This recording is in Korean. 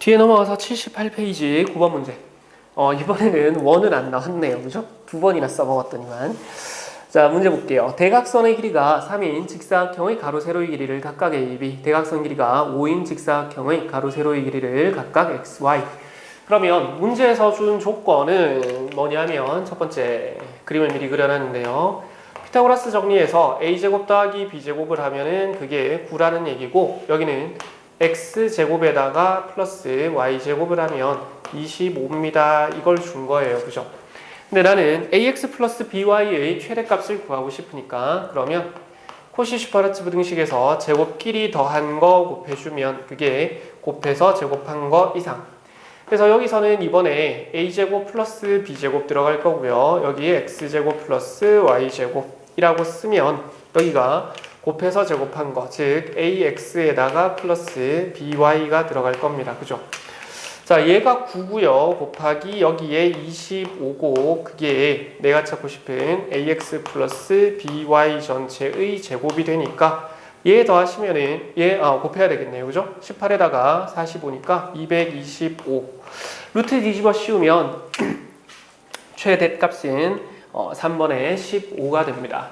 뒤에 넘어가서 78페이지 9번 문제. 어, 이번에는 원은 안 나왔네요. 그죠? 두 번이나 써먹었더니만. 자, 문제 볼게요. 대각선의 길이가 3인 직사각형의 가로 세로의 길이를 각각 a, b. 대각선 길이가 5인 직사각형의 가로 세로의 길이를 각각 x, y. 그러면 문제에서 준 조건은 뭐냐면 첫 번째 그림을 미리 그려놨는데요. 피타고라스 정리해서 a제곱 더하기 b제곱을 하면은 그게 9라는 얘기고 여기는 x제곱에다가 플러스 y제곱을 하면 25입니다. 이걸 준 거예요. 그죠? 근데 나는 ax 플러스 by의 최대값을 구하고 싶으니까 그러면 코시 슈퍼라츠 등식에서 제곱끼리 더한 거 곱해주면 그게 곱해서 제곱한 거 이상 그래서 여기서는 이번에 a제곱 플러스 b제곱 들어갈 거고요. 여기에 x제곱 플러스 y제곱이라고 쓰면 여기가 곱해서 제곱한 거, 즉 ax에다가 플러스 by가 들어갈 겁니다. 그죠? 자, 얘가 9고요. 곱하기 여기에 25고 그게 내가 찾고 싶은 ax 플러스 by 전체의 제곱이 되니까 얘 더하시면은 얘 아, 곱해야 되겠네요. 그죠? 18에다가 45니까 225. 루트 뒤집어 씌우면 어, 3번에 15가 됩니다.